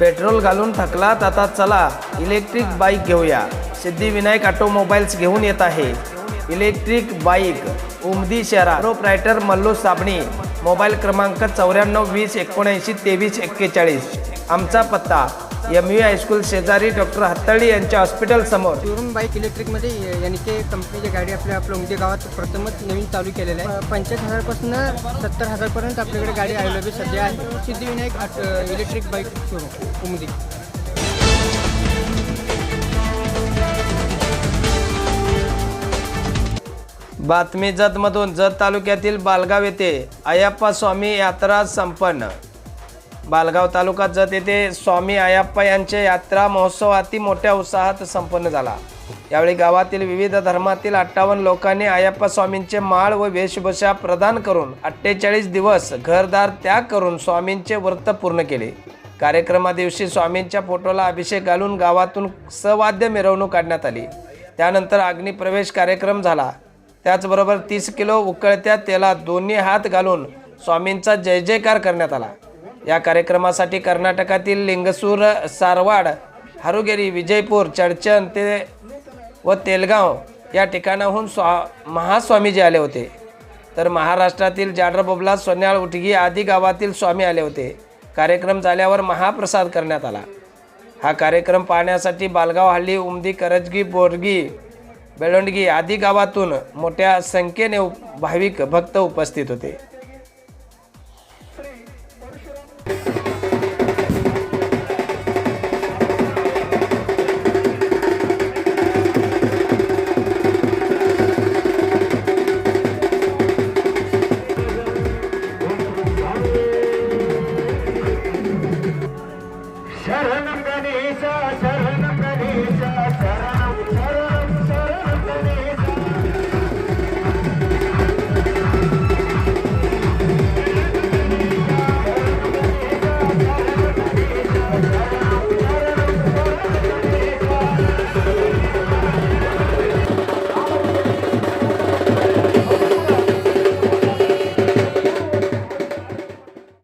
Petrol घालून थकलात आता चला इलेक्ट्रिक बाईक घेऊया. सिद्धिविनायक ऑटोमोबाईल्स घेऊन येत आहे. इलेक्ट्रिक बाईक उमदी शहरा. प्रोप्रायटर मल्लू साबणी मोबाईल क्रमांक चौऱ्याण्णव वीस एकोणऐंशी तेवीस एक्केचाळीस. आमचा पत्ता एम यू हायस्कूल शेजारी डॉक्टर हत्तळी यांच्या हॉस्पिटल समोर. शोरूम बाईक इलेक्ट्रिकमध्ये यानी के कंपनीची गाडी आपल्या आपल्या उमदी गावात प्रथमच नवीन चालू केलेलं आहे. पंच्याहत्तर हजारपासून सत्तर हजारपर्यंत आपल्याकडे गाडी अवेलेबल सध्या आहे. Siddhivinayak electric bike showroom Umadi. बातमी जतमधून जत तालुक्यातील बालगाव येथे अयप्पा स्वामी यात्रा संपन्न. बालगाव तालुका जत येथे स्वामी आयाप्पा यांचे यात्रा महोत्सव अति मोठ्या उत्साहात संपन्न झाला. यावेळी गावातील विविध धर्मातील अठ्ठावन्न लोकांनी आयाप्पा स्वामींचे माळ व वेशभूषा प्रदान करून अठ्ठेचाळीस दिवस घरदार त्याग करून स्वामींचे व्रत पूर्ण केले. कार्यक्रमा दिवशी स्वामींच्या फोटोला अभिषेक घालून गावातून सवाद्य मिरवणूक काढण्यात आली. त्यानंतर अग्निप्रवेश कार्यक्रम झाला. त्याचबरोबर तीस किलो उकळत्या तेलात दोन्ही हात घालून स्वामींचा जय जयकार करण्यात आला. या कार्यक्रमासाठी कर्नाटकातील लिंगसूर सारवाड हारुगेरी विजयपूर चडचन ते व तेलगाव या ठिकाणाहून स्वा महास्वामीजी आले होते. तर महाराष्ट्रातील जाडरबोबला सोन्याळ उटगी आदी गावातील स्वामी आले होते. कार्यक्रम झाल्यावर महाप्रसाद करण्यात आला. हा कार्यक्रम पाहण्यासाठी बालगाव हल्ली उमदी करजगी बोरगी बेळोंडगी आदी गावातून मोठ्या संख्येने भाविक भक्त उपस्थित होते. Serhanım beni İsa,